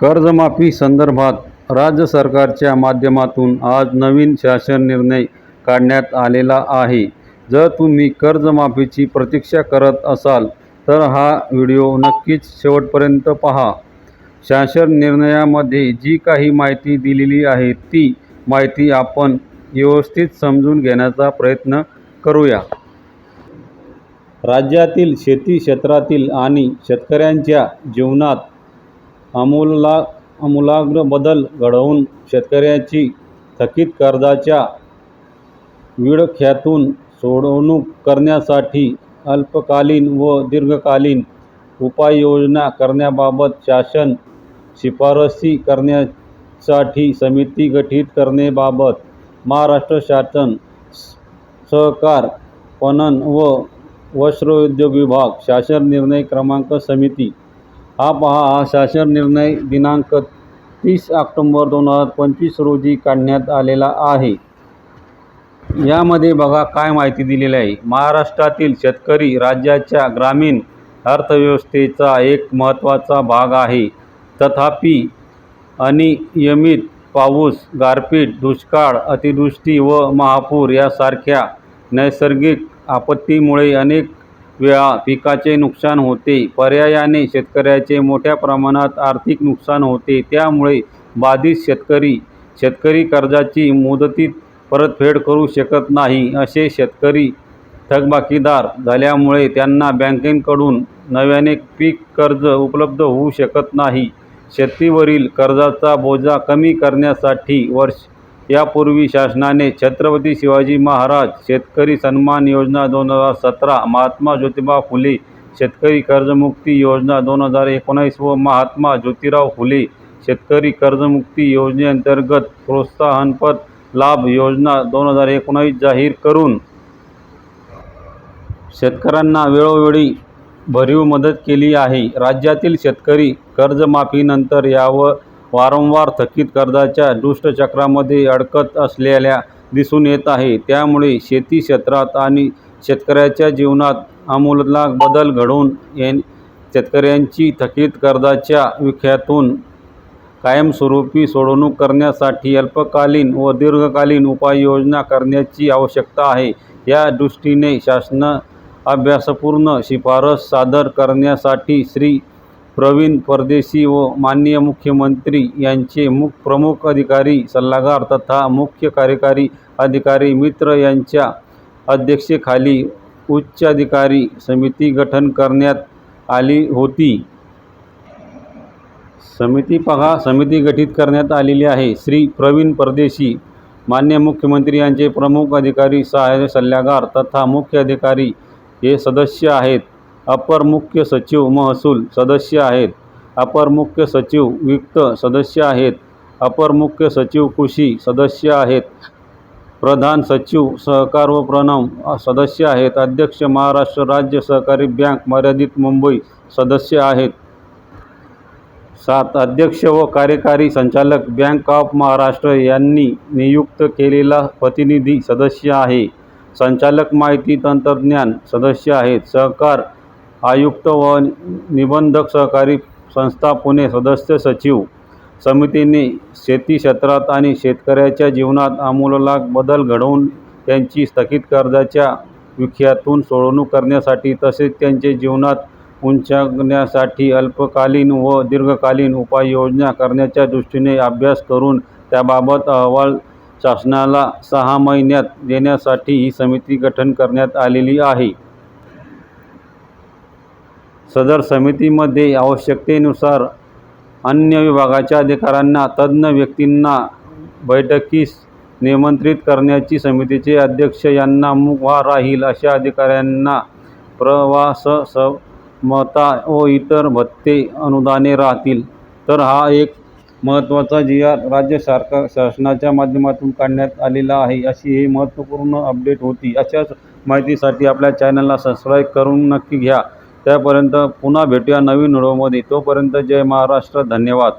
कर्जमाफी संदर्भात राज्य सरकारच्या माध्यमातून आज नवीन शासन निर्णय काढण्यात आलेला आहे. जर तुम्ही कर्जमाफीची प्रतीक्षा करत असाल तर हा व्हिडिओ नक्कीच शेवटपर्यंत पहा. शासन निर्णयामध्ये जी काही माहिती दिलेली आहे ती माहिती आपण व्यवस्थित समजून घेण्याचा प्रयत्न करूया. राज्यातील शेती क्षेत्रातील आणि शेतकऱ्यांच्या जीवनात आमूला आमूलाग्र बदल घडवून शेतकऱ्याची थकीत कर्जाच्या विळख्यातून सोडवणूक करण्यासाठी अल्पकालीन व दीर्घकालीन उपाययोजना करण्याबाबत शासन शिफारसी करण्यासाठी समिती गठीत करण्याबाबत महाराष्ट्र शासन सहकार पणन व वस्त्रोद्योग विभाग शासन निर्णय क्रमांक समिती हा पहा हा शासन निर्णय दिनांक तीस ऑक्टोंबर दोन हजार पंचवीस रोजी काढण्यात आलेला आहे. यामध्ये बघा काय माहिती दिलेली आहे. महाराष्ट्रातील शेतकरी राज्याच्या ग्रामीण अर्थव्यवस्थेचा एक महत्त्वाचा भाग आहे. तथापि अनियमित पाऊस गारपीट दुष्काळ अतिवृष्टी व महापूर यासारख्या नैसर्गिक आपत्तीमुळे अनेक वेळा पिकाचे नुकसान होते. पर्यायाने शेतकऱ्याचे मोठ्या प्रमाणात आर्थिक नुकसान होते. त्यामुळे बाधित शेतकरी शेतकरी कर्जाची मुदतीत परतफेड करू शकत नाही असे शेतकरी थकबाकीदार झाल्यामुळे त्यांना बँकेकडून नव्याने पीक कर्ज उपलब्ध होऊ शकत नाही. शेतीवरील कर्जाचा बोजा कमी करण्यासाठी वर्ष यापूर्वी शासनाने छत्रपती शिवाजी महाराज शेतकरी सन्मान योजना दोन हजार सतरा महात्मा ज्योतिबा फुले शेतकरी कर्जमुक्ती योजना दोन हजार एकोणीस व महात्मा ज्योतिराव फुले शेतकरी कर्जमुक्ती योजनेअंतर्गत प्रोत्साहनपर लाभ योजना दोन हजार एकोणीस जाहीर करून शेतकऱ्यांना वेळोवेळी भरीव मदत केली आहे. राज्यातील शेतकरी कर्जमाफीनंतर यावर वारंवार थकीत कर्जाच्या दुष्टचक्रामध्ये अडकत असलेल्या दिसून येत आहे. त्यामुळे शेती क्षेत्रात आणि शेतकऱ्याच्या जीवनात आमूलाग्र बदल घडवून ये शेतकऱ्यांची थकीत कर्जाच्या विख्यातून कायमस्वरूपी सोडवणूक करण्यासाठी अल्पकालीन व दीर्घकालीन उपाययोजना करण्याची आवश्यकता आहे. या दृष्टीने शासन अभ्यासपूर्ण शिफारस सादर करण्यासाठी श्री प्रवीण परदेशी व माननीय मुख्यमंत्री यांचे मुख प्रमुख अधिकारी सल्लागार तथा मुख्य कार्यकारी अधिकारी मित्र यांच्या अध्यक्षतेखाली उच्चाधिकारी समिती गठन करण्यात आली होती. समिती पहा समिती गठीत करण्यात आलेली आहे. श्री प्रवीण परदेशी मान्य मुख्यमंत्री यांचे प्रमुख अधिकारी सहाय्यक सल्लागार तथा मुख्य अधिकारी हे सदस्य आहेत. अपर मुख्य सचिव महसूल सदस्य आहेत. अपर मुख्य सचिव वित्त सदस्य आहेत. अपर मुख्य सचिव कृषी सदस्य आहेत. प्रधान सचिव सहकार व प्रणम सदस्य आहेत. अध्यक्ष महाराष्ट्र राज्य सहकारी बँक मर्यादित मुंबई सदस्य आहेत. सात अध्यक्ष व कार्यकारी संचालक बँक ऑफ महाराष्ट्र यांनी नियुक्त केलेला प्रतिनिधी सदस्य आहे. संचालक माहिती तंत्रज्ञान सदस्य आहेत. सहकार आयुक्त व निबंधक सहकारी संस्था पुणे सदस्य सचिव समितीने शेती क्षेत्रात आणि शेतकऱ्याच्या जीवनात आमूलाग्र बदल घडवून त्यांची स्थगित कर्जाच्या विख्यातून सोडवणूक करण्यासाठी तसेच त्यांचे जीवनात उंचावण्यासाठी अल्पकालीन व दीर्घकालीन उपाययोजना करण्याच्या दृष्टीने अभ्यास करून त्याबाबत अहवाल शासनाला सहा महिन्यात देण्यासाठी ही समिती गठन करण्यात आलेली आहे. सदर समितीमध्ये आवश्यकतेनुसार अन्य विभागाच्या अधिकाऱ्यांना तज्ज्ञ व्यक्तींना बैठकीस निमंत्रित करण्याची समितीचे अध्यक्ष यांना मुभा राहील अशा अधिकाऱ्यांना प्रवास समता व इतर भत्ते अनुदाने राहतील. तर हा एक महत्त्वाचा जी आर राज्य सरकार शासनाच्या माध्यमातून काढण्यात आलेला आहे अशी ही महत्त्वपूर्ण अपडेट होती. अशाच माहितीसाठी आपल्या चॅनलला सबस्क्राईब करून नक्की घ्या. त्यापर्यंत पुन्हा भेटूया नवीन व्हिडिओमध्ये. तोपर्यंत जय महाराष्ट्र. धन्यवाद.